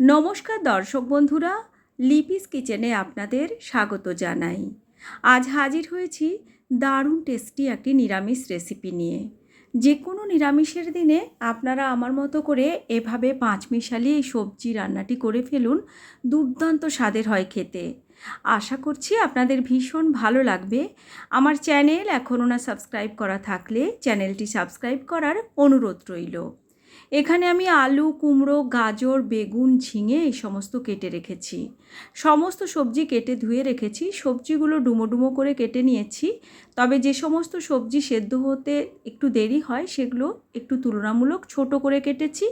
নমস্কার দর্শক বন্ধুরা, লিপিস কিচেনে আপনাদের স্বাগত জানাই। আজ হাজির হয়েছি দারুণ টেস্টি একটি নিরামিষ রেসিপি নিয়ে। যে কোনো নিরামিষের দিনে আপনারা আমার মতো করে এভাবে পাঁচমিশালি এই সবজি রান্নাটি করে ফেলুন, দুর্দান্ত স্বাদের হয় খেতে। আশা করছি আপনাদের ভীষণ ভালো লাগবে। আমার চ্যানেল এখনও না সাবস্ক্রাইব করা থাকলে চ্যানেলটি সাবস্ক্রাইব করার অনুরোধ রইল। এখানে আমি আলু, কুমড়ো, গাজর, বেগুন, ঝিঙে এই সমস্ত কেটে রেখেছি। সমস্ত সবজি কেটে ধুয়ে রেখেছি। সবজিগুলো ডুমো ডুমো করে কেটে নিয়েছি। তবে যে সমস্ত সবজি সেদ্ধ হতে একটু দেরি হয়, সেগুলো একটু তুলনামূলক ছোট করে কেটেছি।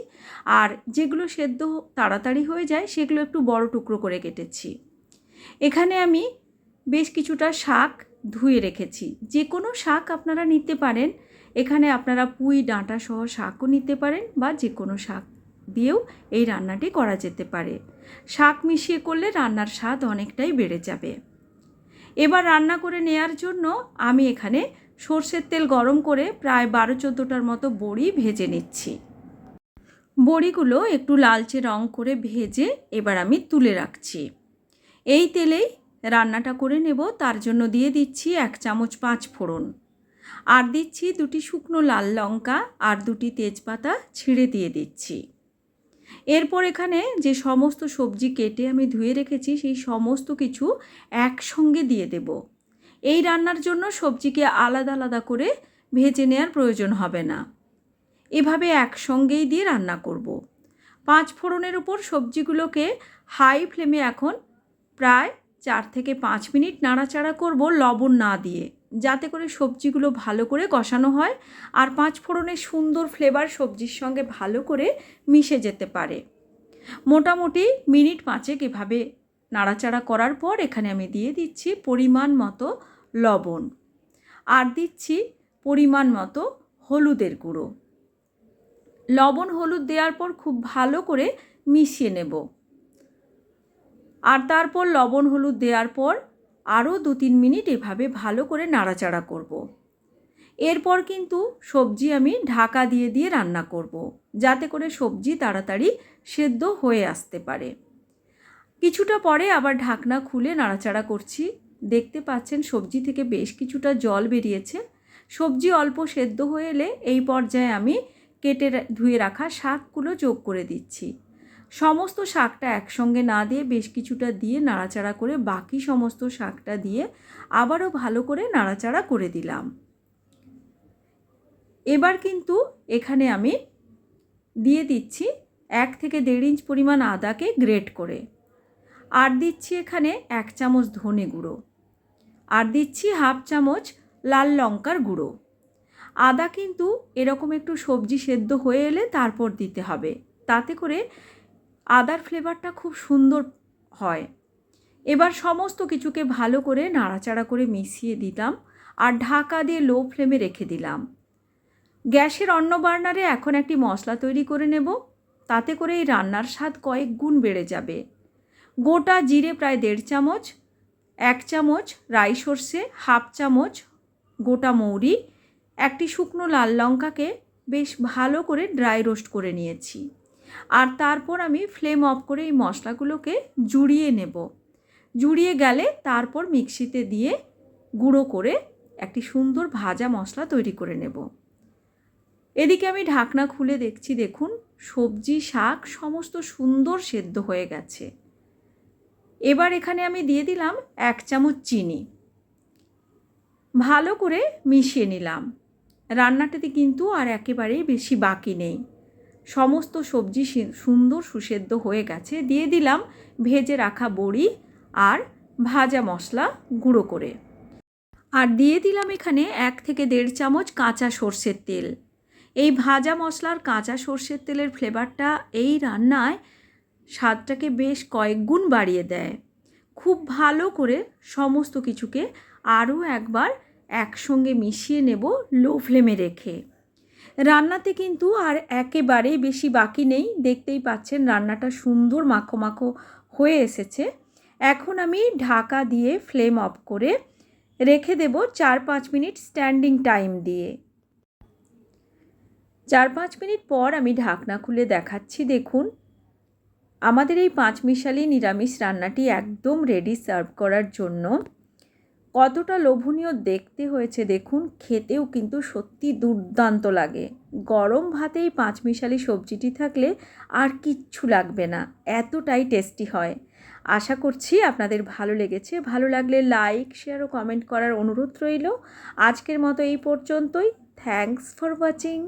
আর যেগুলো সেদ্ধ তাড়াতাড়ি হয়ে যায়, সেগুলো একটু বড় টুকরো করে কেটেছি। এখানে আমি বেশ কিছুটা শাক ধুয়ে রেখেছি। যে কোনো শাক আপনারা নিতে পারেন। এখানে আপনারা পুঁই, ডাঁটা সহ শাকও নিতে পারেন বা যে কোনো শাক দিয়েও এই রান্নাটি করা যেতে পারে। শাক মিশিয়ে করলে রান্নার স্বাদ অনেকটাই বেড়ে যাবে। এবার রান্না করে নেয়ার জন্য আমি এখানে সর্ষের তেল গরম করে প্রায় বারো চোদ্দোটার মতো বড়ি ভেজে নিচ্ছি। বড়িগুলো একটু লালচে রং করে ভেজে এবার আমি তুলে রাখছি। এই তেলেই রান্নাটা করে নেব, তার জন্য দিয়ে দিচ্ছি এক চামচ পাঁচ ফোড়ন। আর দিচ্ছি দুটি শুকনো লাল লঙ্কা আর দুটি তেজপাতা ছিঁড়ে দিয়ে দিচ্ছি। এরপর এখানে যে সমস্ত সবজি কেটে আমি ধুয়ে রেখেছি, সেই সমস্ত কিছু একসঙ্গে দিয়ে দেব। এই রান্নার জন্য সবজিকে আলাদা আলাদা করে ভেজে নেওয়ার প্রয়োজন হবে না। এভাবে একসঙ্গেই দিয়ে রান্না করব। পাঁচ ফোড়নের উপর সবজিগুলোকে হাই ফ্লেমে এখন প্রায় চার থেকে পাঁচ মিনিট নাড়াচাড়া করব লবণ না দিয়ে। যাতে করে সবজিগুলো ভালো করে কষানো হয় আর পাঁচ ফোড়নের সুন্দর ফ্লেভার সবজির সঙ্গে ভালো করে মিশে যেতে পারে। মোটামুটি মিনিট পাঁচেক এভাবে নাড়াচাড়া করার পর এখানে আমি দিয়ে দিচ্ছি পরিমাণ মতো লবণ। আর দিচ্ছি পরিমাণ মতো হলুদের গুঁড়ো। লবণ হলুদ দেওয়ার পর খুব ভালো করে মিশিয়ে নেব। আর তারপর লবণ হলুদ দেওয়ার পর আরও দু তিন মিনিট এভাবে ভালো করে নাড়াচাড়া করব। এরপর কিন্তু সবজি আমি ঢাকা দিয়ে দিয়ে রান্না করব। যাতে করে সবজি তাড়াতাড়ি সেদ্ধ হয়ে আসতে পারে কিছুটা পরে আবার ঢাকনা খুলে নাড়াচাড়া করছি দেখতে পাচ্ছেন সবজি থেকে বেশ কিছুটা জল বেরিয়েছে সবজি অল্প সেদ্ধ হয়ে এলে এই পর্যায়ে আমি কেটে ধুয়ে রাখা শাকগুলো যোগ করে দিচ্ছি সমস্ত শাকটা একসঙ্গে না দিয়ে বেশ কিছুটা দিয়ে নাড়াচাড়া করে বাকি সমস্ত শাকটা দিয়ে আবারও ভালো করে নাড়াচাড়া করে দিলাম। এবার কিন্তু এখানে আমি দিয়ে দিচ্ছি এক থেকে দেড় ইঞ্চ পরিমাণ আদাকে গ্রেট করে। আর দিচ্ছি এখানে এক চামচ ধনে গুঁড়ো। আর দিচ্ছি হাফ চামচ লাল লঙ্কার গুঁড়ো। আদা কিন্তু এরকম একটু সবজি সেদ্ধ হয়ে এলে তারপর দিতে হবে। তাতে করে আদার ফ্লেভারটা খুব সুন্দর হয়। এবার সমস্ত কিছুকে ভালো করে নাড়াচাড়া করে মিশিয়ে দিতাম আর ঢাকা দিয়ে লো ফ্লেমে রেখে দিলাম। গ্যাসের অন্য বার্নারে এখন একটি মশলা তৈরি করে নেব। তাতে করে এই রান্নার স্বাদ কয়েক গুণ বেড়ে যাবে। গোটা জিরে প্রায় দেড় চামচ, এক চামচ রাই সর্ষে, হাফ চামচ গোটা মৌরি, একটি শুকনো লাল লঙ্কাকে বেশ ভালো করে ড্রাই রোস্ট করে নিয়েছি। আর তারপর আমি ফ্লেম অফ করে এই মশলাগুলোকে জুড়িয়ে নেব। জুড়িয়ে গেলে তারপর মিক্সিতে দিয়ে গুঁড়ো করে একটি সুন্দর ভাজা মশলা তৈরি করে নেব। এদিকে আমি ঢাকনা খুলে দেখছি, দেখুন, সবজি, শাক সমস্ত সুন্দর সেদ্ধ হয়ে গেছে। এবার এখানে আমি দিয়ে দিলাম এক চামচ চিনি। ভালো করে মিশিয়ে নিলাম। রান্নাটাতে কিন্তু আর একেবারেই বেশি বাকি নেই। সমস্ত সবজি সুন্দর সুসেদ্ধ হয়ে গেছে। দিয়ে দিলাম ভেজে রাখা বড়ি আর ভাজা মশলা গুঁড়ো করে। আর দিয়ে দিলাম এখানে এক থেকে দেড় চামচ কাঁচা সর্ষের তেল। এই ভাজা মশলার কাঁচা সর্ষের তেলের ফ্লেভারটা এই রান্নায় স্বাদটাকে বেশ কয়েক গুণ বাড়িয়ে দেয়। খুব ভালো করে সমস্ত কিছুকে আরও একবার একসঙ্গে মিশিয়ে নেব লো ফ্লেমে রেখে। রান্নাতে কিন্তু আর একেবারেই বেশি বাকি নেই। দেখতেই পাচ্ছেন রান্নাটা সুন্দর মাখো মাখো হয়ে এসেছে। এখন আমি ঢাকা দিয়ে ফ্লেম অফ করে রেখে দেব চার পাঁচ মিনিট স্ট্যান্ডিং টাইম দিয়ে। চার পাঁচ মিনিট পর আমি ঢাকনা খুলে দেখাচ্ছি, দেখুন। আমাদের এই পাঁচমিশালি নিরামিষ রান্নাটি একদম রেডি সার্ভ করার জন্য। কতটা লোভনীয় দেখতে হয়েছে দেখুন, খেতেও কিন্তু সত্যি দুর্দান্ত লাগে। গরম ভাতেই পাঁচমিশালি সবজিটি থাকলে আর কিচ্ছু লাগবে না, এতটাই টেস্টি হয়। আশা করছি আপনাদের ভালো লেগেছে। ভালো লাগলে লাইক, শেয়ার ও কমেন্ট করার অনুরোধ রইল। আজকের মতো এই পর্যন্তই। Thanks for watching.